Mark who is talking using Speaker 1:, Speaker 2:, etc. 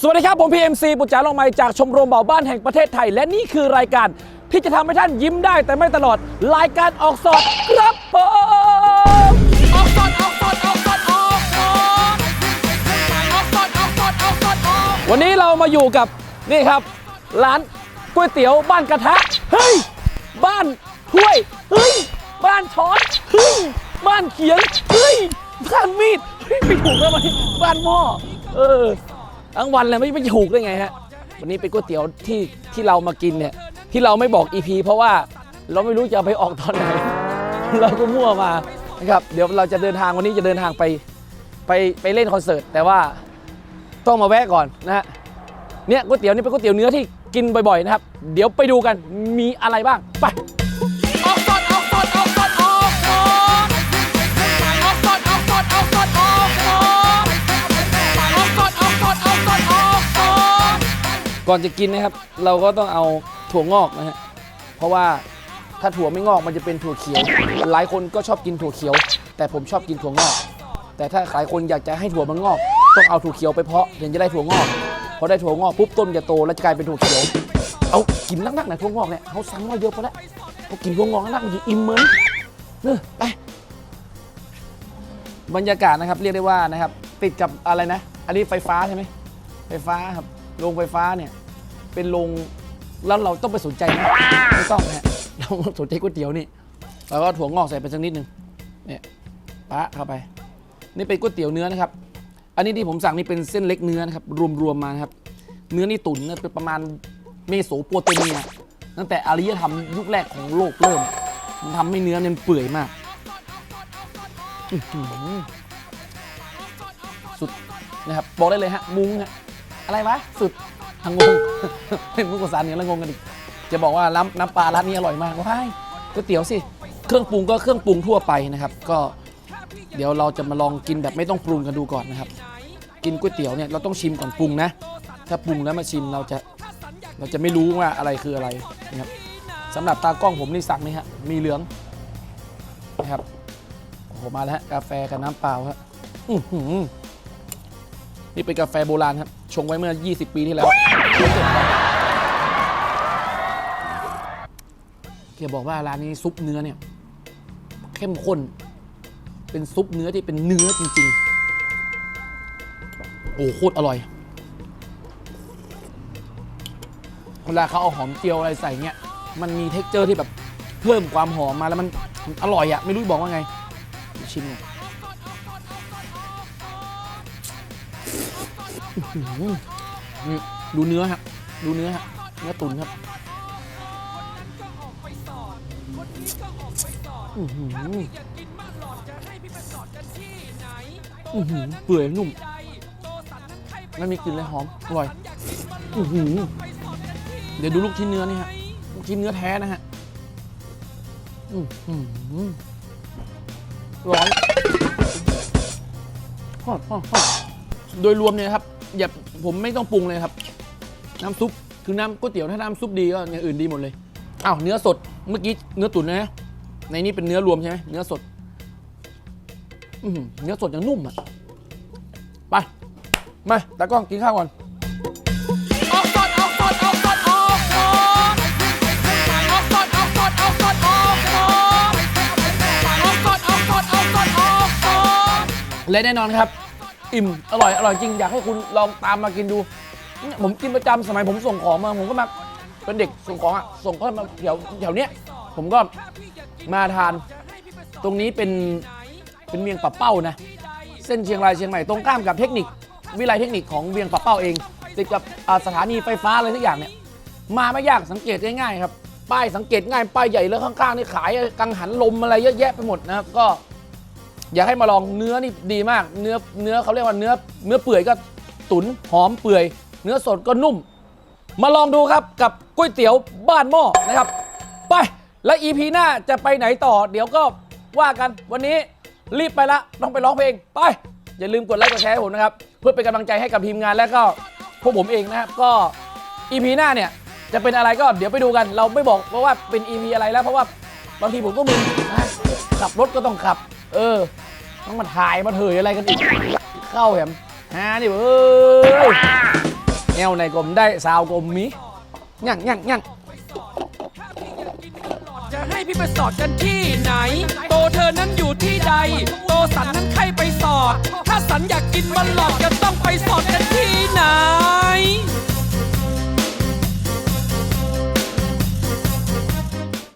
Speaker 1: สวัสดีครับ ผม PMC ปุจจาลงไมจากชมรมเบาบ้านแห่งประเทศไทย และนี่คือรายการที่จะทำให้ท่านยิ้มได้แต่ไม่ตลอด รายการออกสดครับผมออกสดออกสดออกสดออกสดออกสดออกสดออกสดวันนี้เรามาอยู่กับนี่ครับ ร้านก๋วยเตี๋ยวบ้านกระทะเฮ้ยบ้านถ้วยเฮ้ยบ้านช้อนเฮ้ยบ้านเขียงเฮ้ยบ้านมีดเฮ้ยไม่ถูกแล้วไหมบ้านหม้อเออ ทั้งวันเลยไม่ไม่ถูกได้ไงฮะวันนี้เป็นก๋วยเตี๋ยวที่ที่เรามากินเนี่ยที่เราไม่บอก EP เพราะว่าเราไม่รู้จะไปออกตอนไหน เราก็มั่วมานะครับเดี๋ยวเราจะเดินทางวันนี้จะเดินทางไปไปไปเล่นคอนเสิร์ต แต่ว่าต้องมาแวะก่อนนะฮะเนี่ยก๋วยเตี๋ยวนี่เป็นก๋วยเตี๋ยวเนื้อที่กินบ่อยๆนะครับ เดี๋ยวไปดูกันมีอะไรบ้างไป ก่อนจะกินนะครับ เราก็ต้องเอาถั่วงอกนะฮะเพราะว่าถ้าถั่วไม่งอกมันจะเป็นถั่วเขียว หลายคนก็ชอบกินถั่วเขียว แต่ผมชอบกินถั่วงอก แต่ถ้าหลายคนอยากจะให้ถั่วมันงอก ต้องเอาถั่วเขียวไปเพาะถึงจะได้ถั่วงอกพอได้ถั่วงอกปุ๊บต้นจะโตแล้วจะกลายเป็นถั่วเขียวเอากินนักๆหน่อยถั่วงอกเนี่ยเขาสั่งมาเยอะพอแล้วพอกินถั่วงอกนักๆมันจะอิ่มเหมือนเออไปบรรยากาศนะครับเรียกได้ว่านะครับ ติดกับอะไรนะ อันนี้ไฟฟ้าใช่ไหมไฟฟ้าครับ โรงไฟฟ้าเนี่ยเป็นโรงแล้วเราต้องไปสนใจไหมไม่ต้องนะฮะเราสนใจก๋วยเตี๋ยวนี่แล้วก็ถั่วงอกใส่ไปสักนิดนึงเนี่ยปะเข้าไป นี่เป็นก๋วยเตี๋ยวเนื้อนะครับ อันนี้ที่ผมสั่งนี่เป็นเส้นเล็กเนื้อนะครับรวมๆมานะครับ เนื้อนี่ตุ๋นนะเป็นประมาณเมโสโปรเตเมียตั้งแต่อารยธรรมยุคแรกของโลกเริ่ม มันทำให้เนื้อเนี่ยเปื่อยมาก สุดนะครับ บอกได้เลยฮะ มุ้งฮะ อะไรวะ สุดทางงง เป็นมุกภาษาเหนือแล้วงงกันอีก จะบอกว่าร้านน้ำปลาร้านนี้อร่อยมากว้ายก๋วยเตี๋ยวสิ เครื่องปรุงก็เครื่องปรุงทั่วไปนะครับ ก็เดี๋ยวเราจะมาลองกินแบบไม่ต้องปรุงกันดูก่อนนะครับ กินก๋วยเตี๋ยวเนี่ยเราต้องชิมก่อนปรุงนะ ถ้าปรุงแล้วมาชิมเราจะเราจะไม่รู้ว่าอะไรคืออะไรนะครับสำหรับตากล้องผมนี่สั่งนี่ฮะ มีเหลืองนะครับโอ้โหมาแล้วฮะกาแฟกับน้ำเปล่าฮะอือหือ นี่เป็นกาแฟโบราณครับ ชงไว้เมื่อ 20 ปีที่แล้วเกียบอกว่าร้านนี้ซุปเนื้อเนี่ย เข้มข้น เป็นซุปเนื้อที่เป็นเนื้อจริง ๆ โอ้โคตรอร่อยเวลาเขาเอาหอมเจียวอะไรใส่เนี่ย มันมีเท็กเจอร์ที่แบบเพิ่มความหอมมาแล้วมันอร่อยอะไม่รู้บอกว่าไง ชิมหน่อย ดูเนื้อครับ ดูเนื้อฮะเนื้อตุ๋นครับอือหือเปื่อยนุ่มแล้วมีกลิ่นเลยหอม อร่อยอื้อหือเดี๋ยวดูลูกชิ้นเนื้อนี่ฮะ ลูกชิ้นเนื้อแท้นะฮะอือหือร้อนฮอดฮอดฮอดโดยรวมเนี่ยครับ อย่าผมไม่ต้องปรุงเลยครับ น้ำซุปคือน้ำก๋วยเตี๋ยวถ้าน้ำซุปดีก็อย่างอื่นดีหมดเลยอ้าวเนื้อสดเมื่อกี้เนื้อตุ๋นนะในนี้เป็นเนื้อรวมใช่ไหมเนื้อสดอื้อหือเนื้อสดยังนุ่มอะไปมาตากล้องกินข้าวก่อนออกสดออกสดออกสดออกสดออกสดออกสดออกสดออกสดออกสดออกสดออกสดออกสดและแน่นอนครับ อิ่ม อร่อย อร่อยจริง อยากให้คุณลองตามมากินดู ผมกินประจำสมัยผมส่งของมา ผมก็มาเป็นเด็กส่งของอะ ส่งก็มาแถวแถวเนี้ย ผมก็มาทาน ตรงนี้เป็นเป็นเวียงปะเป้านะ เส้นเชียงรายเชียงใหม่ตรงข้ามกับเทคนิค วิไลเทคนิคของเวียงปะเป้าเอง ติดกับอ่าสถานีไฟฟ้าอะไรทุกอย่างเนี่ย มาไม่ยากสังเกตง่ายๆครับ ป้ายสังเกตง่ายป้ายใหญ่แล้วข้างๆนี่ขายกังหันลมอะไรเยอะแยะไปหมดนะครับก็ อยากให้มาลองเนื้อนี่ดีมาก เนื้อเนื้อเขาเรียกว่าเนื้อเนื้อเปื่อยก็ตุ๋นหอมเปื่อย เนื้อสดก็นุ่ม มาลองดูครับกับก๋วยเตี๋ยวบ้านหม้อนะครับ ไปแล้วอีพีหน้าจะไปไหนต่อ เดี๋ยวก็ว่ากันวันนี้รีบไปละต้องไปร้องเพลงไป อย่าลืมกดไลค์กดแชร์ให้ผมนะครับ เพื่อเป็นกำลังใจให้กับทีมงานและก็พวกผมเองนะครับก็อีพีหน้าเนี่ยจะเป็นอะไรก็เดี๋ยวไปดูกัน เราไม่บอกเพราะว่าเป็นอีพีอะไรแล้วเพราะว่าบางทีผมก็มึนนะขับรถก็ต้องขับ เออ ต้องมาถ่ายมาเถยอะไรกันอีก เข้าแหมฮานี่เว้ยแนวในกลมได้สาวกลมมียั่งยั่งยั่ง
Speaker 2: จะให้พี่ไปสอดกันที่ไหน โตเธอนั้นอยู่ที่ใด โตสันนั้นใครไปสอด ถ้าสันอยากกินมันหลอดจะต้องไปสอดกันที่ไหน